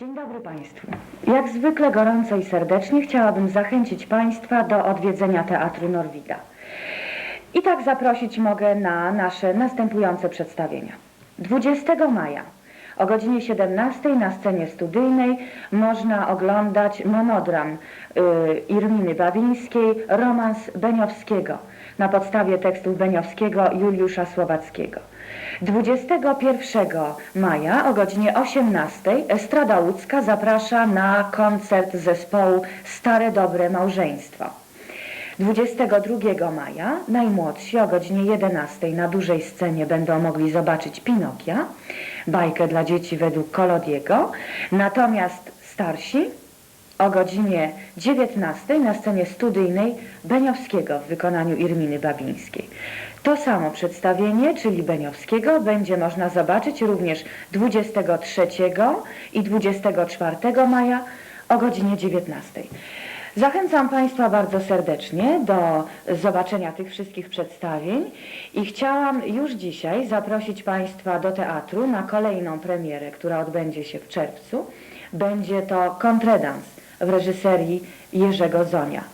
dobry Państwu. Jak zwykle gorąco i serdecznie chciałabym zachęcić Państwa do odwiedzenia Teatru Norwida. I tak zaprosić mogę na nasze następujące przedstawienia. 20 maja o godzinie 17 na scenie studyjnej można oglądać monodram y, Irminy Bawińskiej Romans Beniowskiego na podstawie tekstów Beniowskiego Juliusza Słowackiego. 21 maja o godzinie 18 Estrada Łódzka zaprasza na koncert zespołu Stare Dobre Małżeństwo. 22 maja najmłodsi o godzinie 11 na dużej scenie będą mogli zobaczyć Pinokia, bajkę dla dzieci według Kolodiego, natomiast starsi o godzinie 19 na scenie studyjnej Beniowskiego w wykonaniu Irminy Babińskiej. To samo przedstawienie, czyli Beniowskiego, będzie można zobaczyć również 23 i 24 maja o godzinie 19. Zachęcam Państwa bardzo serdecznie do zobaczenia tych wszystkich przedstawień i chciałam już dzisiaj zaprosić Państwa do teatru na kolejną premierę, która odbędzie się w czerwcu. Będzie to kontredans w reżyserii Jerzego Zonia.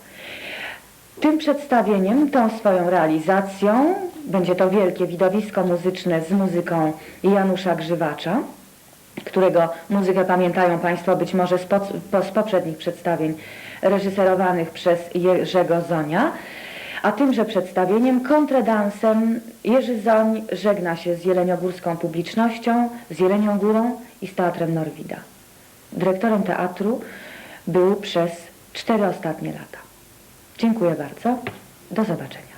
Tym przedstawieniem, tą swoją realizacją, będzie to wielkie widowisko muzyczne z muzyką Janusza Grzywacza, którego muzykę pamiętają Państwo być może z, po, z poprzednich przedstawień reżyserowanych przez Jerzego Zonia. A tymże przedstawieniem, kontredansem, Jerzy Zoń żegna się z jeleniogórską publicznością, z Jelenią Górą i z Teatrem Norwida. Dyrektorem teatru był przez cztery ostatnie lata. Dziękuję bardzo. Do zobaczenia.